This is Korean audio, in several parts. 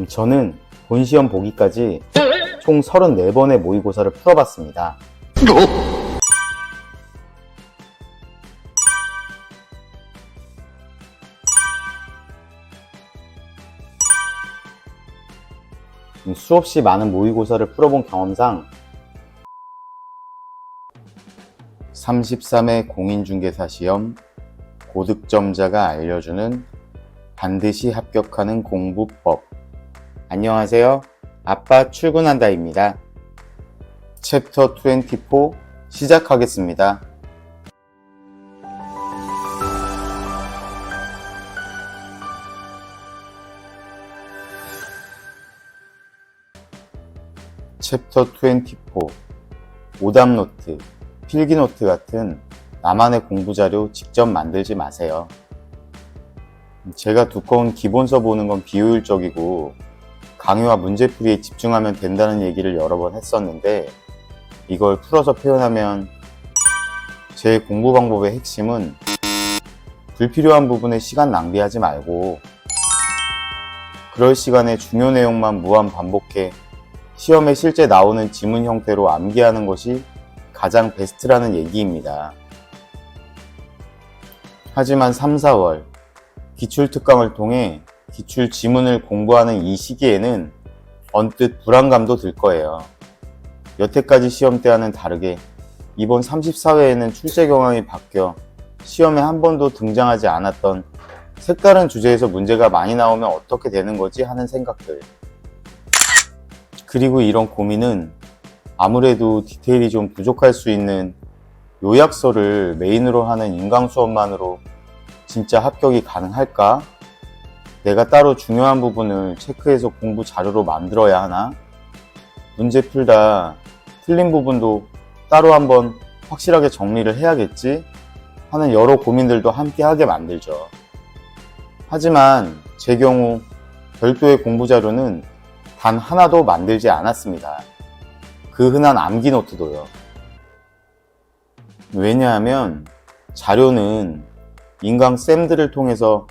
음, 저는 본 시험 보기까지 총 34번의 모의고사를 풀어봤습니다. 음, 수없이 많은 모의고사를 풀어본 경험상 33회 공인중개사 시험 고득점자가 알려주는 반드시 합격하는 공부법 안녕하세요. 아빠 출근한다입니다. 챕터 24 시작하겠습니다. 챕터 24 오답노트, 필기노트 같은 나만의 공부자료 직접 만들지 마세요. 제가 두꺼운 기본서 보는 건 비효율적이고 강의와 문제풀이에 집중하면 된다는 얘기를 여러 번 했었는데 이걸 풀어서 표현하면 제 공부 방법의 핵심은 불필요한 부분에 시간 낭비하지 말고 그럴 시간에 중요 내용만 무한 반복해 시험에 실제 나오는 지문 형태로 암기하는 것이 가장 베스트라는 얘기입니다. 하지만 3, 4월 기출특강을 통해 기출 지문을 공부하는 이 시기에는 언뜻 불안감도 들 거예요. 여태까지 시험 때와는 다르게 이번 34회에는 출제 경향이 바뀌어 시험에 한 번도 등장하지 않았던 색다른 주제에서 문제가 많이 나오면 어떻게 되는 거지 하는 생각들. 그리고 이런 고민은 아무래도 디테일이 좀 부족할 수 있는 요약서를 메인으로 하는 인강 수업만으로 진짜 합격이 가능할까? 내가 따로 중요한 부분을 체크해서 공부 자료로 만들어야 하나? 문제 풀다 틀린 부분도 따로 한번 확실하게 정리를 해야겠지? 하는 여러 고민들도 함께 하게 만들죠. 하지만 제 경우 별도의 공부 자료는 단 하나도 만들지 않았습니다. 그 흔한 암기 노트도요. 왜냐하면 자료는 인강 쌤들을 통해서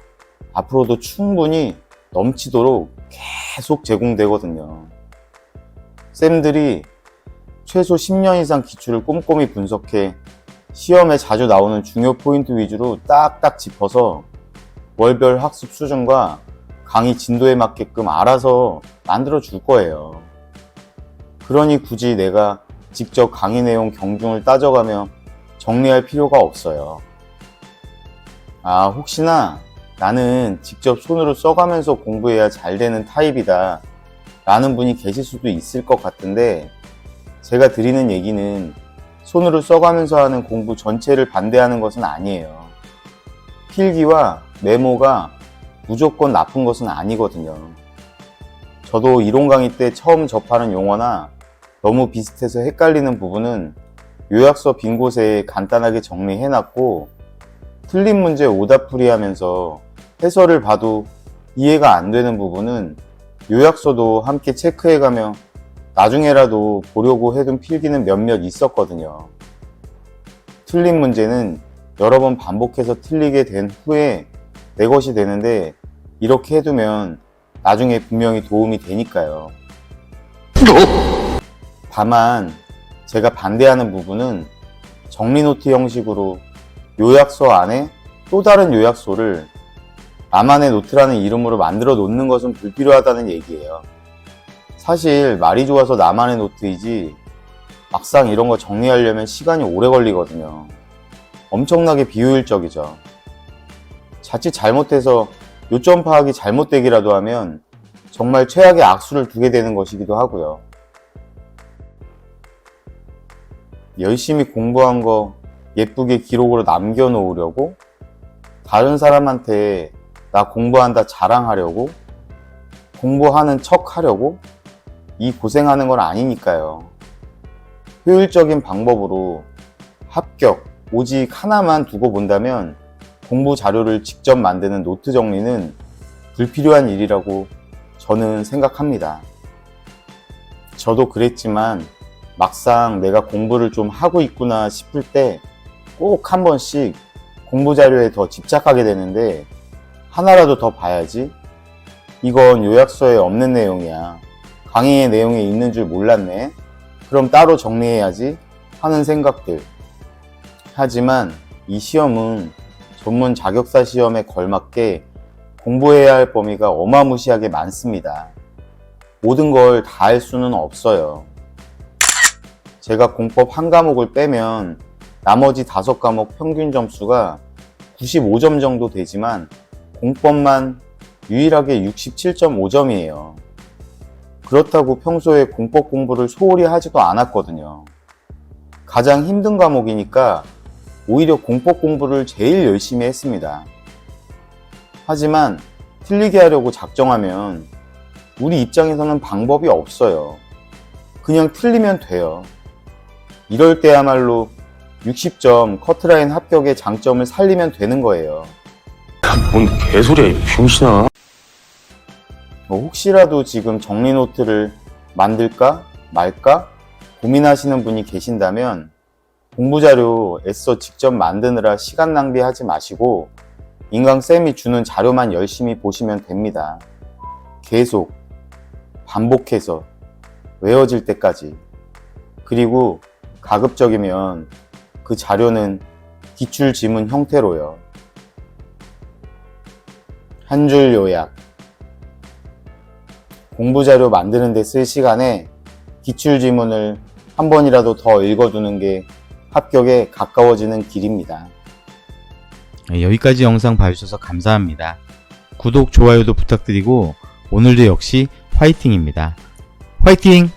앞으로도 충분히 넘치도록 계속 제공되거든요. 쌤들이 최소 10년 이상 기출을 꼼꼼히 분석해 시험에 자주 나오는 중요 포인트 위주로 딱딱 짚어서 월별 학습 수준과 강의 진도에 맞게끔 알아서 만들어 줄 거예요. 그러니 굳이 내가 직접 강의 내용 경중을 따져가며 정리할 필요가 없어요. 아, 혹시나 나는 직접 손으로 써가면서 공부해야 잘 되는 타입이다. 라는 분이 계실 수도 있을 것 같은데, 제가 드리는 얘기는 손으로 써가면서 하는 공부 전체를 반대하는 것은 아니에요. 필기와 메모가 무조건 나쁜 것은 아니거든요. 저도 이론 강의 때 처음 접하는 용어나 너무 비슷해서 헷갈리는 부분은 요약서 빈 곳에 간단하게 정리해놨고 틀린 문제 오답풀이 하면서 해설을 봐도 이해가 안 되는 부분은 요약서도 함께 체크해가며 나중에라도 보려고 해둔 필기는 몇몇 있었거든요. 틀린 문제는 여러 번 반복해서 틀리게 된 후에 내 것이 되는데 이렇게 해두면 나중에 분명히 도움이 되니까요. 다만 제가 반대하는 부분은 정리노트 형식으로 요약서 안에 또 다른 요약서를 나만의 노트라는 이름으로 만들어 놓는 것은 불필요하다는 얘기예요. 사실 말이 좋아서 나만의 노트이지 막상 이런 거 정리하려면 시간이 오래 걸리거든요. 엄청나게 비효율적이죠. 자칫 잘못해서 요점 파악이 잘못되기라도 하면 정말 최악의 악수를 두게 되는 것이기도 하고요. 열심히 공부한 거 예쁘게 기록으로 남겨놓으려고 다른 사람한테 나 공부한다 자랑하려고 공부하는 척 하려고 이 고생하는 건 아니니까요. 효율적인 방법으로 합격 오직 하나만 두고 본다면 공부 자료를 직접 만드는 노트 정리는 불필요한 일이라고 저는 생각합니다. 저도 그랬지만 막상 내가 공부를 좀 하고 있구나 싶을 때 꼭 한 번씩 공부 자료에 더 집착하게 되는데 하나라도 더 봐야지 이건 요약서에 없는 내용이야. 강의의 내용에 있는 줄 몰랐네. 그럼 따로 정리해야지 하는 생각들. 하지만 이 시험은 전문 자격사 시험에 걸맞게 공부해야 할 범위가 어마무시하게 많습니다. 모든 걸 다 할 수는 없어요. 제가 공법 한 과목을 빼면 나머지 다섯 과목 평균 점수가 95점 정도 되지만 공법만 유일하게 67.5점이에요. 그렇다고 평소에 공법 공부를 소홀히 하지도 않았거든요. 가장 힘든 과목이니까 오히려 공법 공부를 제일 열심히 했습니다. 하지만 틀리게 하려고 작정하면 우리 입장에서는 방법이 없어요. 그냥 틀리면 돼요. 이럴 때야말로 60점 커트라인 합격의 장점을 살리면 되는 거예요. 뭔 개소리야 이 병신아 뭐 혹시라도 지금 정리 노트를 만들까 말까 고민하시는 분이 계신다면 공부 자료 애써 직접 만드느라 시간 낭비하지 마시고 인강쌤이 주는 자료만 열심히 보시면 됩니다. 계속 반복해서 외워질 때까지 그리고 가급적이면 그 자료는 기출 지문 형태로요. 한 줄 요약 공부 자료 만드는 데 쓸 시간에 기출 지문을 한 번이라도 더 읽어두는 게 합격에 가까워지는 길입니다. 네, 여기까지 영상 봐주셔서 감사합니다. 구독, 좋아요도 부탁드리고 오늘도 역시 화이팅입니다. 화이팅!